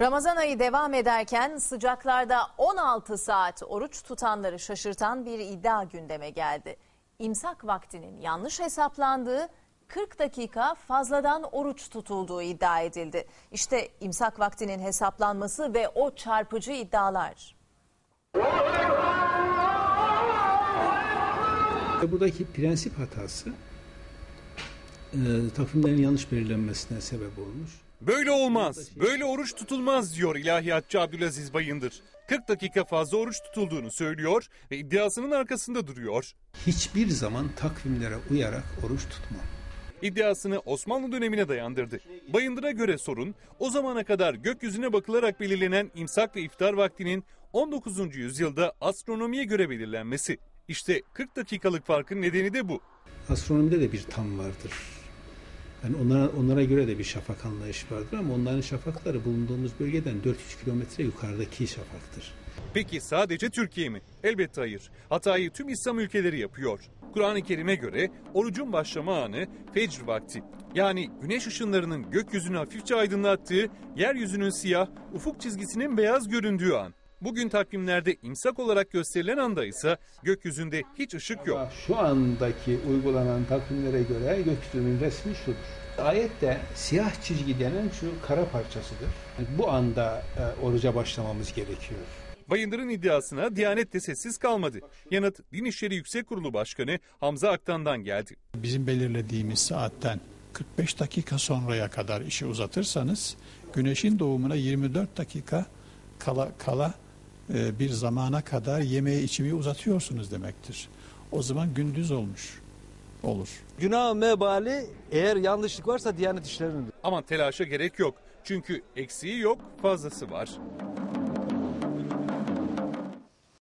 Ramazan ayı devam ederken sıcaklarda 16 saat oruç tutanları şaşırtan bir iddia gündeme geldi. İmsak vaktinin yanlış hesaplandığı 40 dakika fazladan oruç tutulduğu iddia edildi. İşte imsak vaktinin hesaplanması ve o çarpıcı iddialar. Buradaki prensip hatası e, takvimlerin yanlış belirlenmesine sebep olmuş. Böyle olmaz, böyle oruç tutulmaz diyor ilahiyatçı Abdülaziz Bayındır. 40 dakika fazla oruç tutulduğunu söylüyor ve iddiasının arkasında duruyor. Hiçbir zaman takvimlere uyarak oruç tutmam. İddiasını Osmanlı dönemine dayandırdı. Bayındır'a göre sorun o zamana kadar gökyüzüne bakılarak belirlenen imsak ve iftar vaktinin 19. yüzyılda astronomiye göre belirlenmesi. İşte 40 dakikalık farkın nedeni de bu. Astronomide de bir tam vardır. Yani onlara, onlara göre de bir şafak anlayışı vardır ama onların şafakları bulunduğumuz bölgeden 400 kilometre yukarıdaki şafaktır. Peki sadece Türkiye mi? Elbette hayır. Hatayı tüm İslam ülkeleri yapıyor. Kur'an-ı Kerim'e göre orucun başlama anı fecr vakti. Yani güneş ışınlarının gökyüzünü hafifçe aydınlattığı, yeryüzünün siyah, ufuk çizgisinin beyaz göründüğü an. Bugün takvimlerde imsak olarak gösterilen anda ise gökyüzünde hiç ışık yok. Ama Şu andaki uygulanan takvimlere göre gökyüzünün resmi şudur. Ayette siyah çizgi denen şu kara parçasıdır. Bu anda e, oruca başlamamız gerekiyor. Bayındır'ın iddiasına Diyanet de sessiz kalmadı. Yanıt Din İşleri Yüksek Kurulu Başkanı Hamza Aktan'dan geldi. bizim belirlediğimiz saatten 45 dakika sonraya kadar işi uzatırsanız güneşin doğumuna 24 dakika kala kala bir zamana kadar yemeği içmeyi uzatıyorsunuz demektir. O zaman gündüz olmuş olur. Günah mebali eğer yanlışlık varsa Diyanet İşleri'nin. Ama telaşa gerek yok. Çünkü eksiği yok, fazlası var.